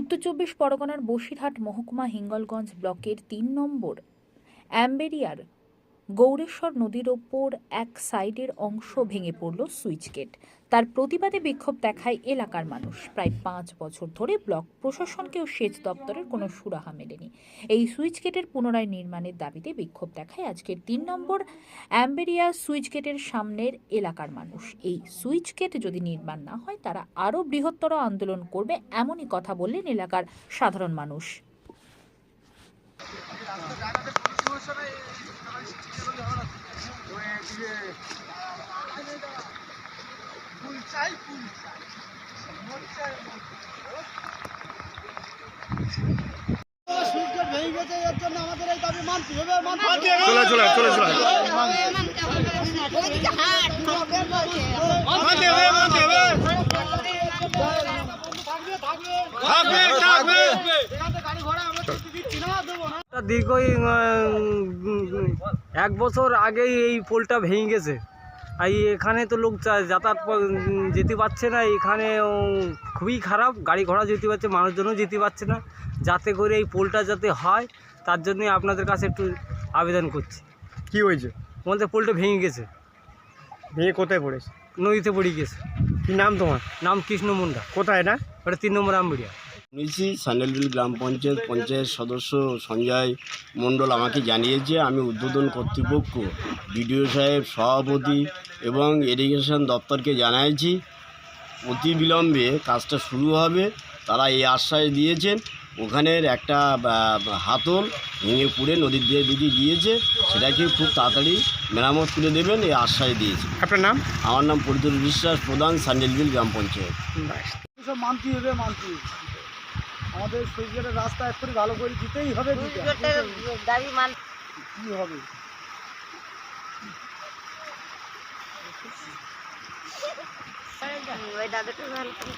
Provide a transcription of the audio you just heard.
উত্তর চব্বিশ পরগনার বসিরহাট মহকুমা হিঙ্গলগঞ্জ ব্লকের তিন নম্বর অ্যাম্বেরিয়ার গৌরেশ্বর নদীর ওপর এক সাইডের অংশ ভেঙে পড়ল সুইচ গেট। তার প্রতিবাদে বিক্ষোভ দেখায় এলাকার মানুষ। প্রায় পাঁচ বছর ধরে ব্লক প্রশাসনকেও সেচ দপ্তরের কোনো সুরাহা মেলেনি। এই সুইচ গেটের পুনরায় নির্মাণের দাবিতে বিক্ষোভ দেখায় আজকের তিন নম্বর অ্যাম্বেরিয়া সুইচ গেটের সামনের এলাকার মানুষ। এই সুইচ গেট যদি নির্মাণ না হয়, তারা আরও বৃহত্তর আন্দোলন করবে এমনই কথা বললেন এলাকার সাধারণ মানুষ। চলে চলে চলে চলে। দীর্ঘ এক বছর আগেই এই পোলটা ভেঙে গেছে। আর এখানে তো লোক যাতায়াত যেতে পারছে না এখানে খুবই খারাপ গাড়ি ঘোড়া যেতে পারছে মানুষজনও যেতে পারছে না। যাতে করে এই পোলটা যাতে হয় তার জন্যই আপনাদের কাছে একটু আবেদন করছি। কি হয়েছে? বলতে পোলটা ভেঙে গেছে। ভেঙে কোথায় পড়েছে? নদীতে পড়ে গেছে। কি নাম তোমার? নাম কৃষ্ণ মুন্ডা। কোথায় না ওটা তিন নম্বর আমবিড়িয়া। শুনেছি স্যান্ডেলবিল গ্রাম পঞ্চায়েত পঞ্চায়েত সদস্য সঞ্জয় মণ্ডল আমাকে জানিয়েছে আমি উদ্বোধন কর্তৃপক্ষ বিডিও সাহেব সভাপতি এবং ইরিগেশন দপ্তরকে জানাইছি। অতি বিলম্বে কাজটা শুরু হবে তারা এই আশ্বাস দিয়েছেন। ওখানের একটা হাতল ভেঙে পুড়ে নদীর দিয়ে দিকে গিয়েছে সেটাকে খুব তাড়াতাড়ি মেরামত করে দেবেন এই আশ্বাস দিয়েছে। আপনার নাম? আমার নাম পরিতোষ বিশ্বাস প্রধান স্যান্ডেলবিল গ্রাম পঞ্চায়েত। মানতে হবে মানতে। আমাদের সুইচগেটের রাস্তা এক্ষুনি ভালো করে দিতেই হবে মান কি হবে? ওই দাদাটা ভালো করে